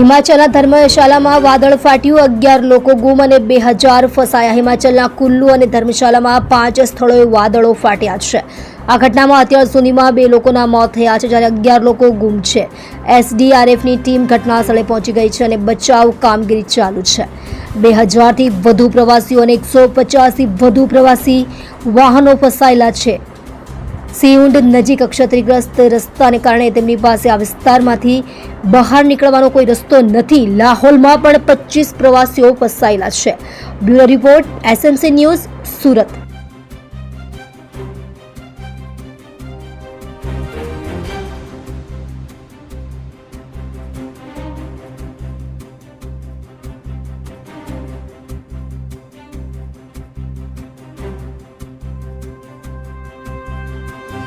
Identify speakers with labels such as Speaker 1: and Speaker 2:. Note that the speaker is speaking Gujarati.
Speaker 1: હિમાચલના ધર્મશાલામાં વાદળ ફાટ્યું, અગિયાર લોકો ગુમ અને બે હજાર ફસાયા. હિમાચલના કુલ્લુ અને ધર્મશાલામાં પાંચ સ્થળોએ વાદળો ફાટ્યા છે. આ ઘટનામાં અત્યાર સુધીમાં બે લોકોના મોત થયા છે, જ્યારે અગિયાર લોકો ગુમ છે. એસડીઆરએફની ટીમ ઘટના સ્થળે પહોંચી ગઈ છે અને બચાવ કામગીરી ચાલુ છે. બે હજારથી વધુ પ્રવાસીઓ અને એકસો પચાસથી વધુ પ્રવાસી વાહનો ફસાયેલા છે. સિયુંડ નજીક ક્ષતિગ્રસ્ત રસ્તાને કારણે તેમની પાસે આ વિસ્તારમાંથી બહાર નીકળવાનો કોઈ રસ્તો નથી. લાહોલમાં પણ પચીસ પ્રવાસીઓ ફસાયેલા છે. Bureau report, SMC news, Surat.